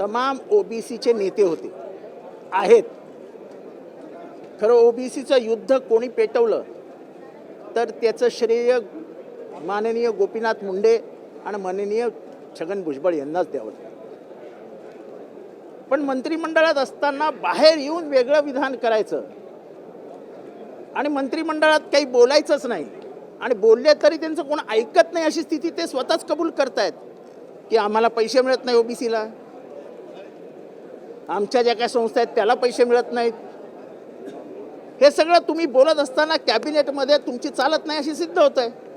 तमाम ओबीसीचे नेते होते. आहेत. खरं ओबीसीचं युद्ध कोणी पेटवलं तर त्याचं श्रेय माननीय गोपीनाथ मुंडे आणि माननीय छगन भुजबळ यांनाच द्यावं पण मंत्रिमंडळात असताना बाहेर येऊन वेगळं विधान करायचं आणि मंत्रिमंडळात काही बोलायचंच नाही आणि बोलले तरी त्यांचं कोण ऐकत नाही अशी स्थिती ते स्वतःच कबूल करतायत की आम्हाला पैसे मिळत नाही ओबीसीला. आमच्या ज्या काय संस्था आहेत त्याला पैसे मिळत नाहीत. हे सगळं तुम्ही बोलत असताना कॅबिनेटमध्ये तुमची चालत नाही अशी सिद्ध होत आहे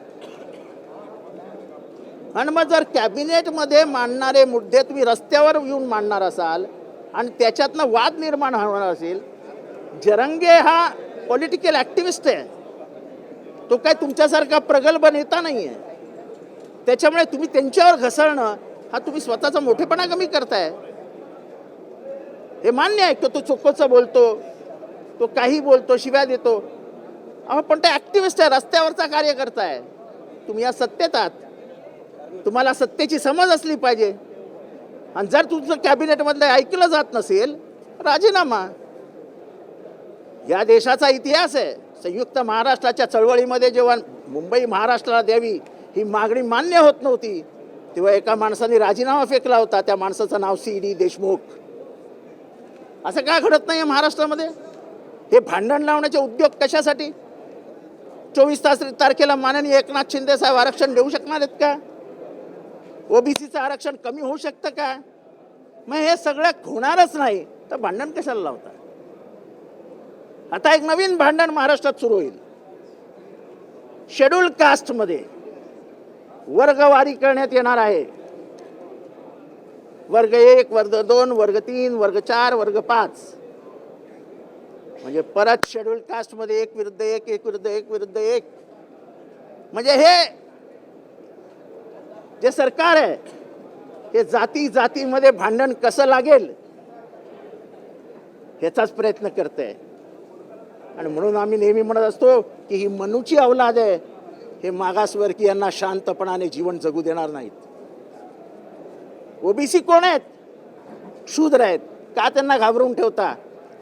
आणि मग जर कॅबिनेटमध्ये मांडणारे मुद्दे तुम्ही रस्त्यावर येऊन मांडणार असाल आणि त्याच्यातनं वाद निर्माण होणार असेल जरंगे हा पॉलिटिकल ॲक्टिव्हिस्ट आहे. तो काय तुमच्यासारखा प्रगल्भ नेता नाही आहे त्याच्यामुळे तुम्ही त्यांच्यावर घसरणं हा तुम्ही स्वतःचा मोठेपणा कमी करताय. हे मान्य आहे की तो चोकोचं बोलतो तो काही बोलतो शिव्या देतो. अहो पण ते ॲक्टिव्हिस्ट आहे रस्त्यावरचा कार्यकर्ता आहे. तुम्ही या सत्तेत आहात. तुम्हाला सत्तेची समज असली पाहिजे. आणि जर तुमचं कॅबिनेटमधलं ऐकलं जात नसेल राजीनामा. या देशाचा इतिहास आहे. संयुक्त महाराष्ट्राच्या चळवळीमध्ये जेव्हा मुंबई महाराष्ट्राला द्यावी ही मागणी मान्य होत नव्हती. तेव्हा एका माणसाने राजीनामा फेकला होता. त्या माणसाचं नाव सी डी देशमुख. असं का घडत नाही महाराष्ट्रामध्ये? हे भांडण लावण्याचे उद्योग कशासाठी? चोवीस तास तारखेला माननीय एकनाथ शिंदे साहेब आरक्षण देऊ शकणार आहेत का? ओबीसीचं आरक्षण कमी होऊ शकतं का? मग हे सगळं होणारच नाही. तर भांडण कशाला लावता? आता एक नवीन भांडण महाराष्ट्रात सुरू होईल. शेड्यूल कास्टमध्ये वर्गवारी करण्यात येणार आहे. वर्ग एक वर्ग दोन वर्ग तीन वर्ग चार वर्ग पाच. म्हणजे परत शेड्यूल कास्टमध्ये एक विरुद्ध एक एक विरुद्ध एक विरुद्ध एक. म्हणजे हे जे सरकार आहे हे जाती जातीमध्ये भांडण कसं लागेल ह्याचाच प्रयत्न करते आणि म्हणून आम्ही नेहमी म्हणत असतो की ही मनूची अवलाद आहे हे मागासवर्गीयांना शांतपणाने जीवन जगू देणार नाहीत. ओबीसी कोण आहेत? शूद्र आहेत. का त्यांना घाबरून ठेवता?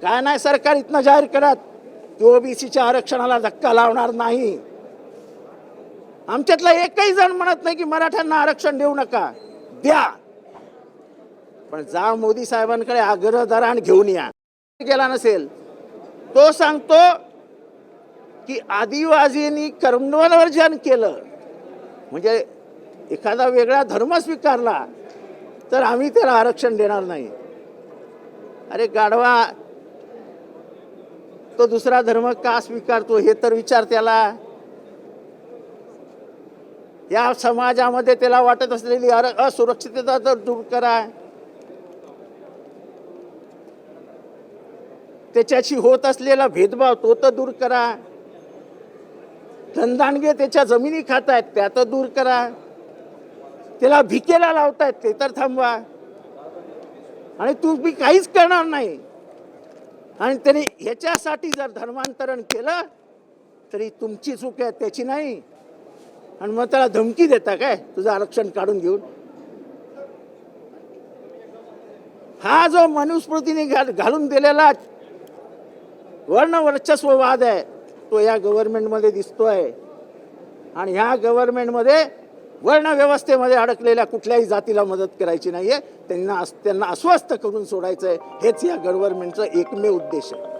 काय नाही सरकार इथनं जाहीर करत? की ओबीसीच्या आरक्षणाला धक्का लावणार नाही. आमच्यातला एकही जण म्हणत नाही की मराठ्यांना आरक्षण देऊ नका. द्या. पण जा मोदी साहेबांकडे आग्रह धरा आणि घेऊन या. गेला नसेल तो सांगतो की आदिवासींनी कर्मवर्जन केलं. म्हणजे एखादा वेगळा धर्म स्वीकारला. तर आम्ही त्याला आरक्षण देणार नाही. अरे गाढवा तो दुसरा धर्म का स्वीकारतो हे तर विचार त्याला. या समाजामध्ये त्याला वाटत असलेली अर- असुरक्षितता तर दूर करा. त्याच्याशी होत असलेला भेदभाव तो तर दूर करा. धनदानगे त्याच्या जमिनी खात आहेत त्या तर दूर करा. त्याला भिकेला लावतायत ते. तर थांबवा. आणि तू मी काहीच करणार नाही. आणि त्याने ह्याच्यासाठी जर धर्मांतरण केलं तरी तुमची चूक आहे त्याची नाही. आणि मग त्याला धमकी देता काय? तुझं आरक्षण काढून घेऊन. हा जो मनुस्मृतीने घालून दिलेला वर्ण वर्चस्ववाद आहे तो या गव्हर्नमेंटमध्ये दिसतोय. आणि ह्या गव्हर्नमेंटमध्ये वर्णव्यवस्थेमध्ये अडकलेल्या कुठल्याही जातीला मदत करायची नाहीये. त्यांना त्यांना अस्वस्थ करून सोडायचं आहे हेच या गव्हर्नमेंटचं एकमेव उद्देश आहे.